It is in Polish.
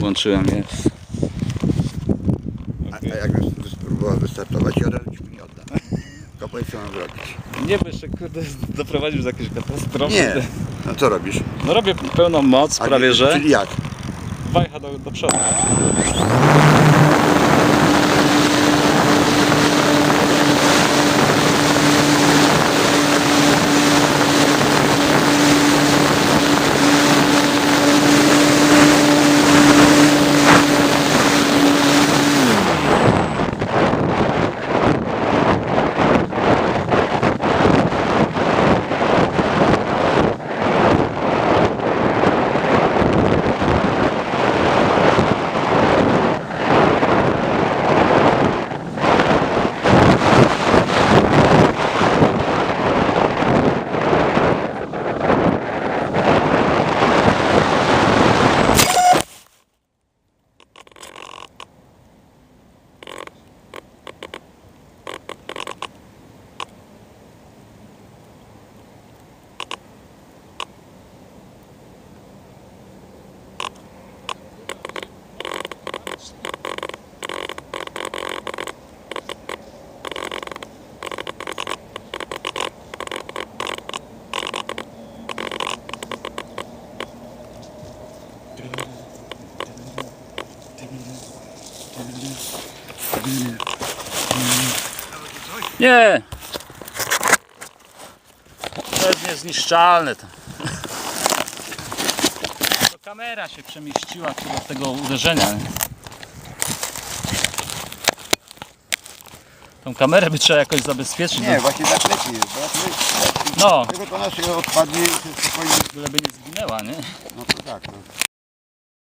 Włączyłem, jest. A, a jak wy- spróbował wystartować i od razu ci nie odda. Tylko powiedz co mam zrobić. Nie, bo jeszcze kurde doprowadził do jakiejś katastrofy. Nie. No co robisz? No robię pełną moc, A prawie nie- że. Czyli jak? Wajcha do, do przodu. Nie! To jest niezniszczalne to. To kamera się przemieściła chyba z tego uderzenia. nie? Tą kamerę by trzeba jakoś zabezpieczyć. Nie, no, właśnie tak lepiej jest. Bo jak my, No, tego to nasze odpadnie byleby nie zginęła, nie? No to tak. No.